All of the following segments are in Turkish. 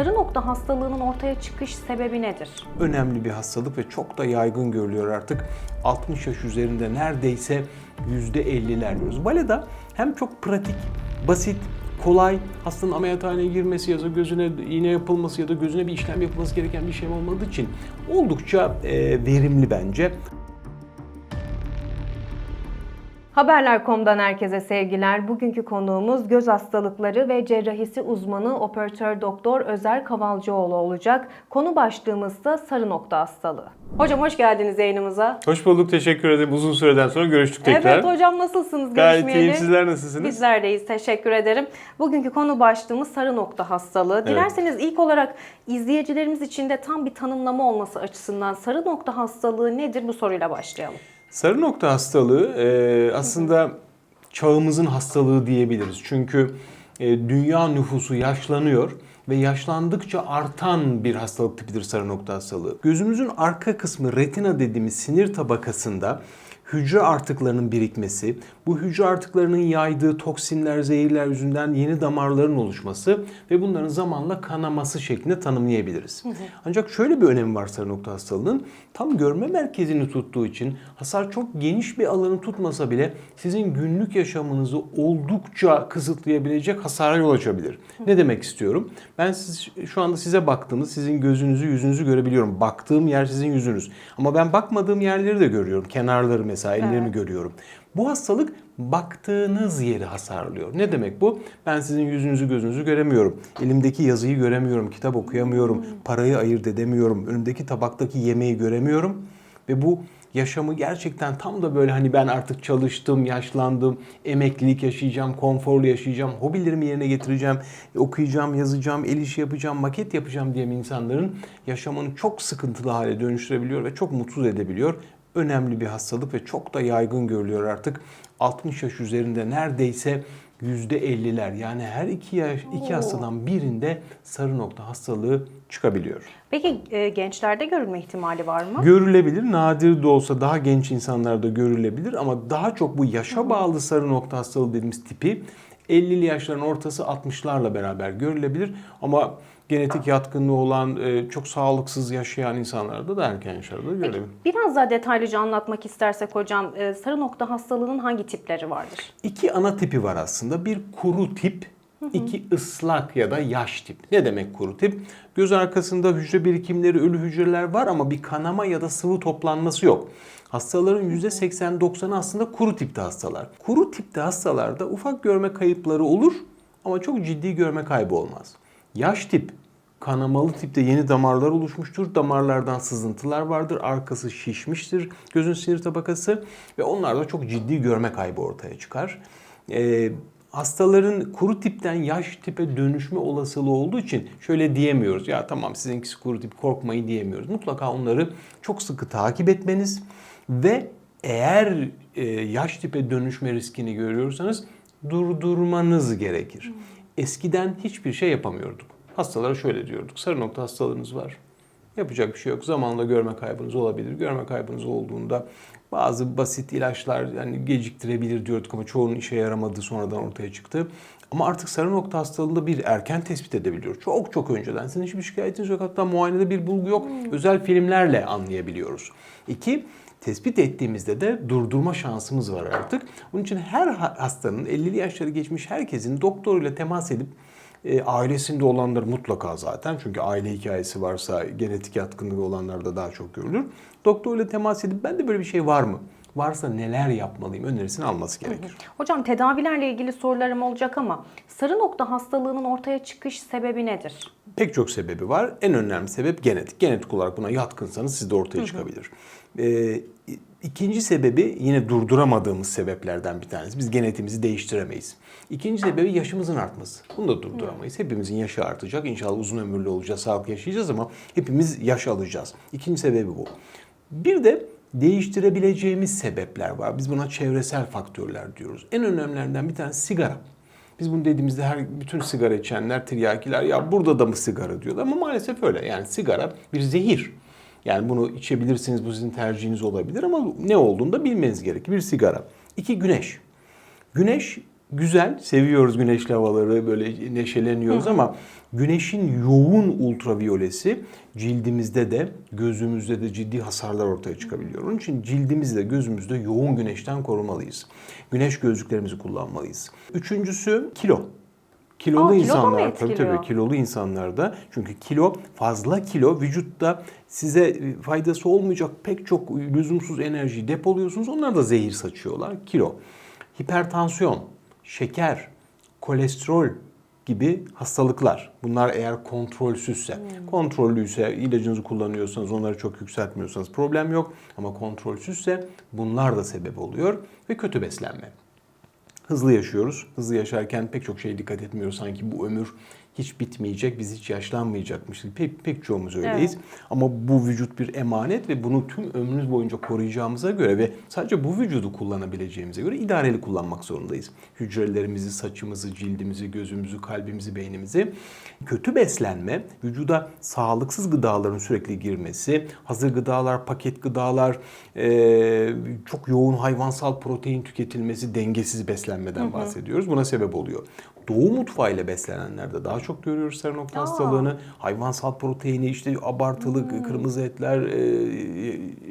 Sarı nokta hastalığının ortaya çıkış sebebi nedir? önemli bir hastalık ve çok da yaygın görülüyor artık. 60 yaş üzerinde neredeyse %50'ler diyoruz. Valeda hem çok pratik, basit, kolay, hastanın ameliyathaneye girmesi ya da gözüne iğne yapılması ya da gözüne bir işlem yapılması gereken bir şey olmadığı için oldukça e, verimli bence. Haberler.com'dan herkese sevgiler. Bugünkü konuğumuz göz hastalıkları ve cerrahisi uzmanı operatör doktor Özer Kavalcıoğlu olacak. Konu başlığımız da sarı nokta hastalığı. Hocam hoş geldiniz yayınımıza. Hoş bulduk, teşekkür ederim. Uzun süreden sonra görüştük tekrar. Evet hocam nasılsınız? Gayet iyiyim. Sizler nasılsınız? Bizler deyiz. Teşekkür ederim. Bugünkü konu başlığımız sarı nokta hastalığı. Dilerseniz ilk olarak izleyicilerimiz için de tam bir tanımlama olması açısından sarı nokta hastalığı nedir bu soruyla başlayalım. Sarı nokta hastalığı e, aslında çağımızın hastalığı diyebiliriz. Çünkü e, dünya nüfusu yaşlanıyor ve yaşlandıkça artan bir hastalık tipidir sarı nokta hastalığı. Gözümüzün arka kısmı retina dediğimiz sinir tabakasında hücre artıklarının birikmesi, bu hücre artıklarının yaydığı toksinler, zehirler yüzünden yeni damarların oluşması ve bunların zamanla kanaması şeklinde tanımlayabiliriz. Ancak şöyle bir önemi var sarı nokta hastalığının. Tam görme merkezini tuttuğu için hasar çok geniş bir alanı tutmasa bile sizin günlük yaşamınızı oldukça kısıtlayabilecek hasara yol açabilir. Ne demek istiyorum? Ben siz, şu anda size baktığımız sizin gözünüzü, yüzünüzü görebiliyorum. Baktığım yer sizin yüzünüz. Ama ben bakmadığım yerleri de görüyorum. Kenarları mesela ellerimi görüyorum. Bu hastalık baktığınız yeri hasarlıyor. Ne demek bu? Ben sizin yüzünüzü gözünüzü göremiyorum. Elimdeki yazıyı göremiyorum, kitap okuyamıyorum, parayı ayırt edemiyorum, önümdeki tabaktaki yemeği göremiyorum. Ve bu yaşamı gerçekten tam da böyle hani ben artık çalıştım, yaşlandım, emeklilik yaşayacağım, konforlu yaşayacağım, hobilerimi yerine getireceğim, okuyacağım, yazacağım, el işi yapacağım, maket yapacağım diyen insanların yaşamını çok sıkıntılı hale dönüştürebiliyor ve çok mutsuz edebiliyor. Önemli bir hastalık ve çok da yaygın görülüyor artık. 60 yaş üzerinde neredeyse %50'ler yani her iki, yaş, iki Oo. hastadan birinde sarı nokta hastalığı çıkabiliyor. Peki e, gençlerde görülme ihtimali var mı? Görülebilir, nadir de olsa daha genç insanlarda görülebilir ama daha çok bu yaşa bağlı sarı nokta hastalığı dediğimiz tipi 50'li yaşların ortası 60'larla beraber görülebilir ama genetik yatkınlığı olan, e, çok sağlıksız yaşayan insanlarda da erken yaşlarda görülebilir. Biraz daha detaylıca anlatmak istersek hocam e, sarı nokta hastalığının hangi tipleri vardır? İki ana tipi var aslında. Bir kuru tip, iki ıslak ya da yaş tip. Ne demek kuru tip? Göz arkasında hücre birikimleri, ölü hücreler var ama bir kanama ya da sıvı toplanması yok. Hastaların %80-90'ı aslında kuru tipte hastalar. Kuru tipte hastalarda ufak görme kayıpları olur ama çok ciddi görme kaybı olmaz. Yaş tip kanamalı tipte yeni damarlar oluşmuştur. Damarlardan sızıntılar vardır. Arkası şişmiştir gözün sinir tabakası ve onlarda çok ciddi görme kaybı ortaya çıkar. Ee, hastaların kuru tipten yaş tipe dönüşme olasılığı olduğu için şöyle diyemiyoruz. Ya tamam sizinkisi kuru tip korkmayın diyemiyoruz. Mutlaka onları çok sıkı takip etmeniz ve eğer e, yaş tipe dönüşme riskini görüyorsanız durdurmanız gerekir. Eskiden hiçbir şey yapamıyorduk. Hastalara şöyle diyorduk. Sarı nokta hastalığınız var. Yapacak bir şey yok. Zamanla görme kaybınız olabilir. Görme kaybınız olduğunda bazı basit ilaçlar yani geciktirebilir diyorduk ama çoğunun işe yaramadığı sonradan ortaya çıktı. Ama artık sarı nokta hastalığında bir erken tespit edebiliyoruz. Çok çok önceden. Sizin hiçbir şikayetiniz yok. Hatta muayenede bir bulgu yok. Özel filmlerle anlayabiliyoruz. İki, tespit ettiğimizde de durdurma şansımız var artık. Bunun için her ha- hastanın 50'li yaşları geçmiş herkesin doktoruyla temas edip e, ailesinde olanlar mutlaka zaten çünkü aile hikayesi varsa genetik yatkınlığı olanlarda daha çok görülür. Doktoruyla temas edip bende böyle bir şey var mı? Varsa neler yapmalıyım önerisini alması gerekir. Hocam tedavilerle ilgili sorularım olacak ama sarı nokta hastalığının ortaya çıkış sebebi nedir? Pek çok sebebi var. En önemli sebep genetik. Genetik olarak buna yatkınsanız sizde ortaya çıkabilir. Ee, ikinci sebebi yine durduramadığımız sebeplerden bir tanesi. Biz genetiğimizi değiştiremeyiz. İkinci sebebi yaşımızın artması. Bunu da durduramayız. Hepimizin yaşı artacak. İnşallah uzun ömürlü olacağız, sağlıklı yaşayacağız ama hepimiz yaş alacağız. İkinci sebebi bu. Bir de değiştirebileceğimiz sebepler var. Biz buna çevresel faktörler diyoruz. En önemlilerinden bir tanesi sigara. Biz bunu dediğimizde her bütün sigara içenler, tiryakiler ya burada da mı sigara diyorlar ama maalesef öyle. Yani sigara bir zehir. Yani bunu içebilirsiniz, bu sizin tercihiniz olabilir ama ne olduğunu da bilmeniz gerekir. Bir sigara. İki güneş. Güneş güzel, seviyoruz güneşli havaları, böyle neşeleniyoruz ama güneşin yoğun ultraviyolesi cildimizde de gözümüzde de ciddi hasarlar ortaya çıkabiliyor. Onun için cildimizde gözümüzde yoğun güneşten korumalıyız. Güneş gözlüklerimizi kullanmalıyız. Üçüncüsü kilo. Kilolu Aa, insanlar tabii tabii kilolu insanlarda çünkü kilo fazla kilo vücutta size faydası olmayacak pek çok lüzumsuz enerjiyi depoluyorsunuz. Onlar da zehir saçıyorlar. Kilo. Hipertansiyon, şeker, kolesterol gibi hastalıklar. Bunlar eğer kontrolsüzse, kontrollüyse, ilacınızı kullanıyorsanız, onları çok yükseltmiyorsanız problem yok. Ama kontrolsüzse bunlar da sebep oluyor ve kötü beslenme. Hızlı yaşıyoruz. Hızlı yaşarken pek çok şeye dikkat etmiyoruz. Sanki bu ömür hiç bitmeyecek, biz hiç yaşlanmayacakmış. gibi. Pek, pek çoğumuz öyleyiz. Ama bu vücut bir emanet ve bunu tüm ömrümüz boyunca koruyacağımıza göre ve sadece bu vücudu kullanabileceğimize göre idareli kullanmak zorundayız. Hücrelerimizi, saçımızı, cildimizi, gözümüzü, kalbimizi, beynimizi. Kötü beslenme, vücuda sağlıksız gıdaların sürekli girmesi, hazır gıdalar, paket gıdalar, çok yoğun hayvansal protein tüketilmesi, dengesiz beslenmeden bahsediyoruz. Buna sebep oluyor. Doğu mutfağıyla beslenenlerde daha çok görüyoruz sarı nokta Aa. hastalığını. Hayvansal proteini, işte abartılı kırmızı etler, e,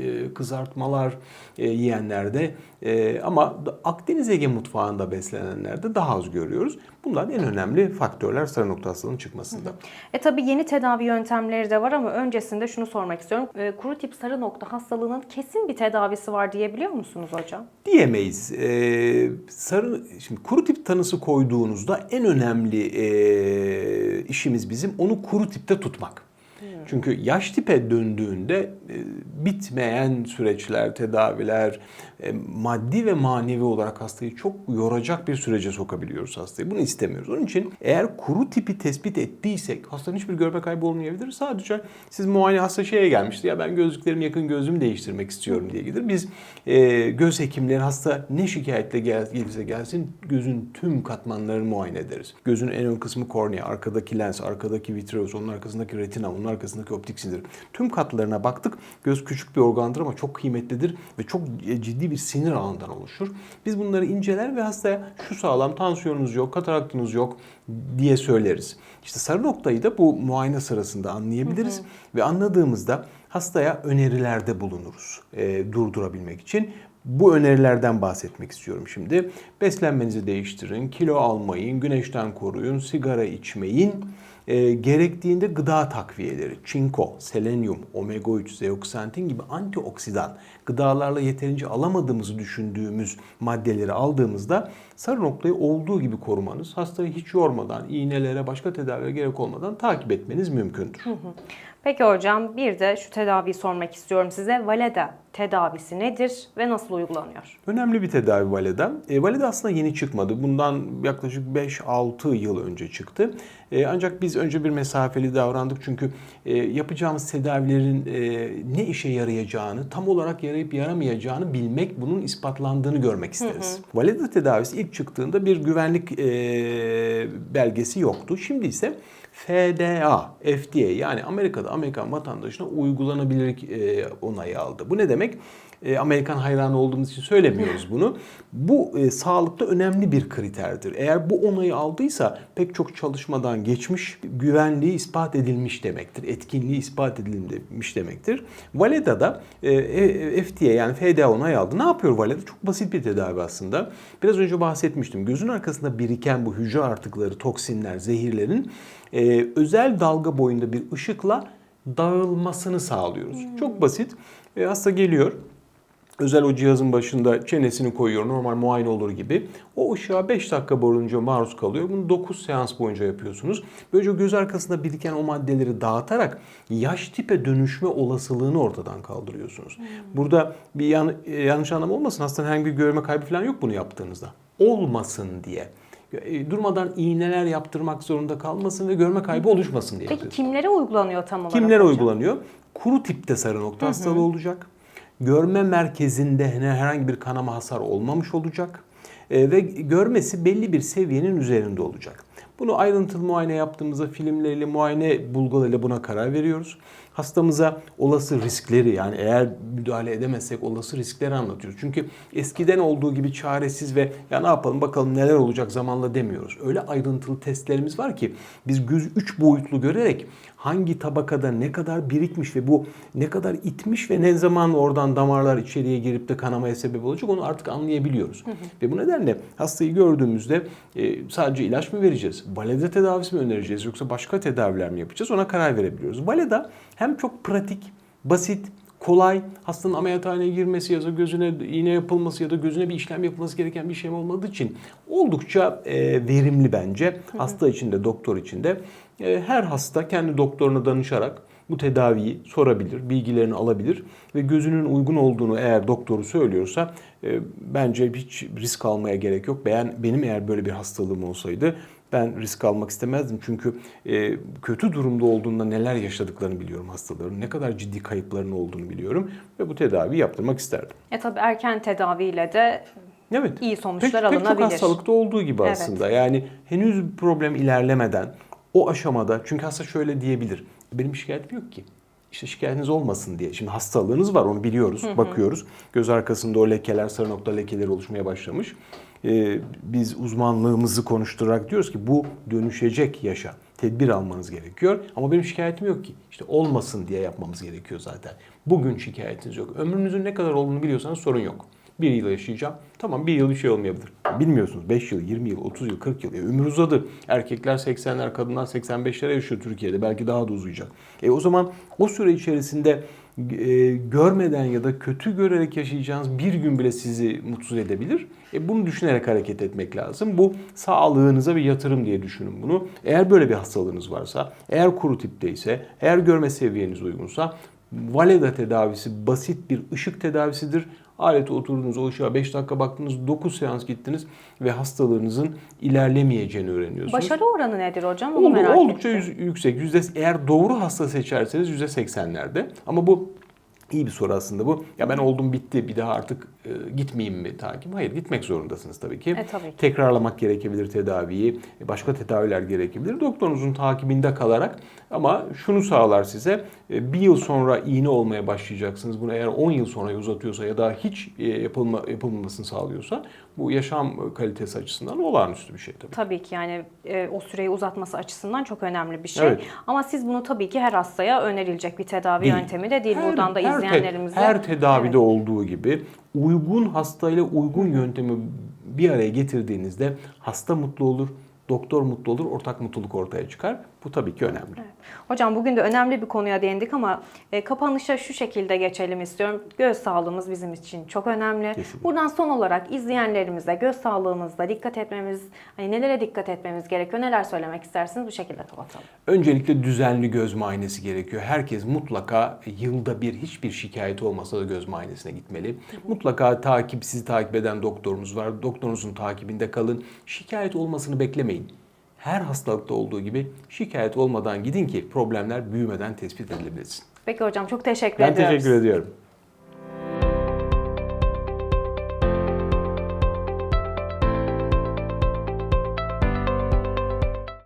e, kızartmalar e, yiyenlerde e, ama Akdeniz Ege mutfağında beslenenlerde daha az görüyoruz. Bunlar en önemli faktörler sarı nokta hastalığının çıkmasında. E tabii yeni tedavi yöntemleri de var ama öncesinde şunu sormak istiyorum. E, kuru tip sarı nokta hastalığının kesin bir tedavisi var diyebiliyor musunuz hocam? Diyemeyiz. Ee, sarı, şimdi kuru tip tanısı koyduğunuzda en önemli ee, işimiz bizim onu kuru tipte tutmak. Çünkü yaş tipe döndüğünde e, bitmeyen süreçler, tedaviler, e, maddi ve manevi olarak hastayı çok yoracak bir sürece sokabiliyoruz hastayı. Bunu istemiyoruz. Onun için eğer kuru tipi tespit ettiysek hastanın hiçbir görme kaybı olmayabilir. Sadece siz muayene hasta şeye gelmişti ya ben gözlüklerimi yakın gözümü değiştirmek istiyorum diye gelir. Biz e, göz hekimleri hasta ne şikayetle gel, gelirse gelsin gözün tüm katmanlarını muayene ederiz. Gözün en ön kısmı kornea, arkadaki lens, arkadaki vitreus, onun arkasındaki retina, onun arkasındaki optik sinir. Tüm katlarına baktık. Göz küçük bir organdır ama çok kıymetlidir ve çok e, ciddi bir sinir ağından oluşur. Biz bunları inceler ve hastaya şu sağlam tansiyonunuz yok, kataraktınız yok diye söyleriz. İşte sarı noktayı da bu muayene sırasında anlayabiliriz ve anladığımızda hastaya önerilerde bulunuruz e, durdurabilmek için. Bu önerilerden bahsetmek istiyorum şimdi. Beslenmenizi değiştirin, kilo almayın, güneşten koruyun, sigara içmeyin. E, gerektiğinde gıda takviyeleri, çinko, selenyum, omega 3, zeoxantin gibi antioksidan gıdalarla yeterince alamadığımızı düşündüğümüz maddeleri aldığımızda sarı noktayı olduğu gibi korumanız, hastayı hiç yormadan, iğnelere, başka tedaviye gerek olmadan takip etmeniz mümkündür. Peki hocam bir de şu tedaviyi sormak istiyorum size. Valeda tedavisi nedir ve nasıl uygulanıyor? Önemli bir tedavi valeda. E, valeda aslında yeni çıkmadı. Bundan yaklaşık 5-6 yıl önce çıktı. E, ancak biz önce bir mesafeli davrandık çünkü e, yapacağımız tedavilerin e, ne işe yarayacağını, tam olarak yarayıp yaramayacağını bilmek, bunun ispatlandığını görmek isteriz. Valeda tedavisi ilk çıktığında bir güvenlik e, belgesi yoktu. Şimdi ise FDA, FDA yani Amerika'da Amerikan vatandaşına uygulanabilirlik e, onayı aldı. Bu ne demek? E, Amerikan hayranı olduğumuz için söylemiyoruz bunu. Bu e, sağlıkta önemli bir kriterdir. Eğer bu onayı aldıysa pek çok çalışmadan geçmiş, güvenliği ispat edilmiş demektir. Etkinliği ispat edilmiş demektir. Valeda'da e, e, FDA yani FDA onayı aldı. Ne yapıyor Valeda? Çok basit bir tedavi aslında. Biraz önce bahsetmiştim. Gözün arkasında biriken bu hücre artıkları, toksinler, zehirlerin e, özel dalga boyunda bir ışıkla dağılmasını sağlıyoruz. Çok basit. E, hasta geliyor. Özel o cihazın başında çenesini koyuyor. Normal muayene olur gibi. O ışığa 5 dakika boyunca maruz kalıyor. Bunu 9 seans boyunca yapıyorsunuz. Böylece göz arkasında biriken o maddeleri dağıtarak yaş tipe dönüşme olasılığını ortadan kaldırıyorsunuz. Burada bir yan- e, yanlış anlam olmasın. Hastanın herhangi bir görme kaybı falan yok bunu yaptığınızda. Olmasın diye. E, Durmadan iğneler yaptırmak zorunda kalmasın ve görme kaybı oluşmasın diye Peki yapıyoruz. kimlere uygulanıyor tam olarak Kimlere hocam? uygulanıyor? Kuru tipte sarı nokta hastalığı olacak. Görme merkezinde herhangi bir kanama hasar olmamış olacak. Ee, ve görmesi belli bir seviyenin üzerinde olacak. Bunu ayrıntılı muayene yaptığımızda filmleriyle, muayene bulgularıyla buna karar veriyoruz. Hastamıza olası riskleri yani eğer müdahale edemezsek olası riskleri anlatıyoruz. Çünkü eskiden olduğu gibi çaresiz ve ya ne yapalım bakalım neler olacak zamanla demiyoruz. Öyle ayrıntılı testlerimiz var ki biz göz 3 boyutlu görerek hangi tabakada ne kadar birikmiş ve bu ne kadar itmiş ve ne zaman oradan damarlar içeriye girip de kanamaya sebep olacak onu artık anlayabiliyoruz. Ve bu nedenle hastayı gördüğümüzde e, sadece ilaç mı vereceğiz? Valeda tedavisi mi önereceğiz yoksa başka tedaviler mi yapacağız? Ona karar verebiliyoruz. Valeda hem çok pratik, basit, kolay, hastanın ameliyathaneye girmesi ya da gözüne iğne yapılması ya da gözüne bir işlem yapılması gereken bir şey olmadığı için oldukça e, verimli bence. Hasta için de doktor için de. E, her hasta kendi doktoruna danışarak bu tedaviyi sorabilir, bilgilerini alabilir ve gözünün uygun olduğunu eğer doktoru söylüyorsa e, bence hiç risk almaya gerek yok. Ben benim eğer böyle bir hastalığım olsaydı ben risk almak istemezdim çünkü e, kötü durumda olduğunda neler yaşadıklarını biliyorum hastaların, ne kadar ciddi kayıpların olduğunu biliyorum ve bu tedaviyi yaptırmak isterdim. E tabii erken tedaviyle de Evet. İyi sonuçlar pek, Pek çok alınabilir. hastalıkta olduğu gibi Evet. aslında. Yani henüz problem ilerlemeden o aşamada çünkü hasta şöyle diyebilir. Benim şikayetim yok ki. İşte şikayetiniz olmasın diye. Şimdi hastalığınız var onu biliyoruz, bakıyoruz. Göz arkasında o lekeler, sarı nokta lekeleri oluşmaya başlamış. Ee, biz uzmanlığımızı konuşturarak diyoruz ki bu dönüşecek yaşa. Tedbir almanız gerekiyor. Ama benim şikayetim yok ki. İşte olmasın diye yapmamız gerekiyor zaten. Bugün şikayetiniz yok. Ömrünüzün ne kadar olduğunu biliyorsanız sorun yok. Bir yıl yaşayacağım. Tamam bir yıl bir şey olmayabilir. Bilmiyorsunuz 5 yıl, 20 yıl, 30 yıl, 40 yıl. E, ömür uzadı. Erkekler 80'ler, kadınlar 85'lere yaşıyor Türkiye'de. Belki daha da uzayacak. E o zaman o süre içerisinde e, görmeden ya da kötü görerek yaşayacağınız bir gün bile sizi mutsuz edebilir. E, bunu düşünerek hareket etmek lazım. Bu sağlığınıza bir yatırım diye düşünün bunu. Eğer böyle bir hastalığınız varsa, eğer kuru tipteyse, eğer görme seviyeniz uygunsa Valeda tedavisi basit bir ışık tedavisidir. Alete oturdunuz, o ışığa 5 dakika baktınız, 9 seans gittiniz ve hastalığınızın ilerlemeyeceğini öğreniyorsunuz. başarı oranı nedir hocam? Onu Oldu- merak oldukça ettim. yüksek. Yüzde, eğer doğru hasta seçerseniz yüzde seksenlerde. Ama bu iyi bir soru aslında bu. Ya ben oldum bitti bir daha artık e, gitmeyeyim mi takip? Hayır gitmek zorundasınız tabii ki. E, tabii ki. Tekrarlamak gerekebilir tedaviyi. e, Başka tedaviler gerekebilir. Doktorunuzun takibinde kalarak ama şunu sağlar size. e, Bir yıl sonra iğne olmaya başlayacaksınız. Bunu eğer 10 yıl sonra uzatıyorsa ya da hiç e, yapılma, yapılmamasını sağlıyorsa bu yaşam kalitesi açısından olağanüstü bir şey tabii. Tabii ki yani e, o süreyi uzatması açısından çok önemli bir şey. Evet. Ama siz bunu tabii ki her hastaya önerilecek bir tedavi Değil. yöntemi de değil. Her- Buradan da her te- her tedavide Evet. olduğu gibi uygun hastayla uygun yöntemi bir araya getirdiğinizde hasta mutlu olur, doktor mutlu olur, ortak mutluluk ortaya çıkar. Bu tabii ki önemli. Hocam bugün de önemli bir konuya değindik ama e, kapanışa şu şekilde geçelim istiyorum. Göz sağlığımız bizim için çok önemli. Kesinlikle. Buradan son olarak izleyenlerimize göz sağlığımızda dikkat etmemiz, hani nelere dikkat etmemiz gerekiyor, neler söylemek istersiniz bu şekilde kapatalım. Öncelikle düzenli göz muayenesi gerekiyor. Herkes mutlaka yılda bir hiçbir şikayeti olmasa da göz muayenesine gitmeli. Mutlaka takip, sizi takip eden doktorunuz var. Doktorunuzun takibinde kalın. Şikayet olmasını beklemeyin. Her hastalıkta olduğu gibi şikayet olmadan gidin ki problemler büyümeden tespit edilebilsin. Peki hocam çok teşekkür Ben ediyoruz. teşekkür ediyorum.